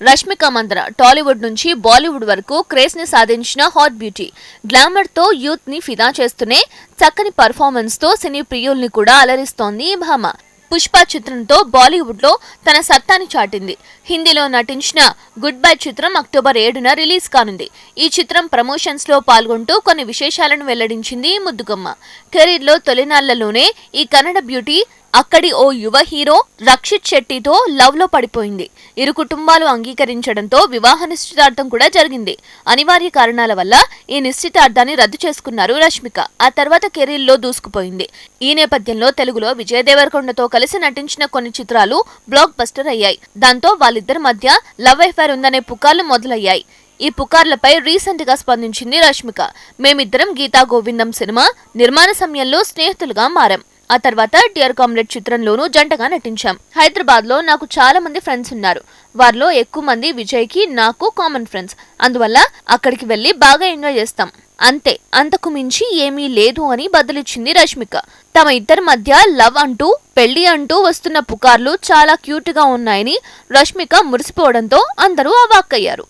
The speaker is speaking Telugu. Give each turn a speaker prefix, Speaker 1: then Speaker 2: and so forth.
Speaker 1: రష్మిక మందన టాలీవుడ్ నుంచి బాలీవుడ్ వరకు క్రేజ్ని సాధించిన హాట్ బ్యూటీ. గ్లామర్తో యూత్ని ఫిదా చేస్తూనే చక్కని పర్ఫార్మెన్స్తో సినీ ప్రియుల్ని కూడా అలరిస్తోంది ఈ భామ. పుష్ప చిత్రంతో బాలీవుడ్లో తన సత్తాని చాటింది. హిందీలో నటించిన గుడ్ బై చిత్రం అక్టోబర్ ఏడున రిలీజ్ కానుంది. ఈ చిత్రం ప్రమోషన్స్లో పాల్గొంటూ కొన్ని విశేషాలను వెల్లడించింది ఈ ముద్దుగమ్మ. కెరీర్లో తొలినాళ్ళలోనే ఈ కన్నడ బ్యూటీ అక్కడి ఓ యువ హీరో రక్షిత్ శెట్టితో లవ్లో పడిపోయింది. ఇరు కుటుంబాలు అంగీకరించడంతో వివాహ నిశ్చితార్థం కూడా జరిగింది. అనివార్య కారణాల వల్ల ఈ నిశ్చితార్థాన్ని రద్దు చేసుకున్నారు రష్మిక. ఆ తర్వాత కెరీర్లో దూసుకుపోయింది. ఈ నేపథ్యంలో తెలుగులో విజయ్ దేవరకొండతో కలిసి నటించిన కొన్ని చిత్రాలు బ్లాక్ బస్టర్ అయ్యాయి. దాంతో వాళ్ళిద్దరి మధ్య లవ్ ఎఫైర్ ఉందనే పుకార్లు మొదలయ్యాయి. ఈ పుకార్లపై రీసెంట్గా స్పందించింది రష్మిక. మేమిద్దరం గీతా గోవిందం సినిమా నిర్మాణ సమయంలో స్నేహితులుగా మారాం. ఆ తర్వాత డియర్ కామ్రేడ్ చిత్రంలోనూ జంటగా నటించాం. హైదరాబాద్లో నాకు చాలా మంది ఫ్రెండ్స్ ఉన్నారు. వారిలో ఎక్కువ మంది విజయ్కి నాకు కామన్ ఫ్రెండ్స్ అందువల్ల అక్కడికి వెళ్ళి బాగా ఎంజాయ్ చేస్తాం. అంతే అంతకు మించి ఏమీ లేదు అని బదులిచ్చింది రష్మిక. తమ ఇద్దరి మధ్య లవ్ అంటూ పెళ్ళి అంటూ వస్తున్న పుకార్లు చాలా క్యూట్గా ఉన్నాయని రష్మిక మురిసిపోవడంతో అందరూ అవాక్కయ్యారు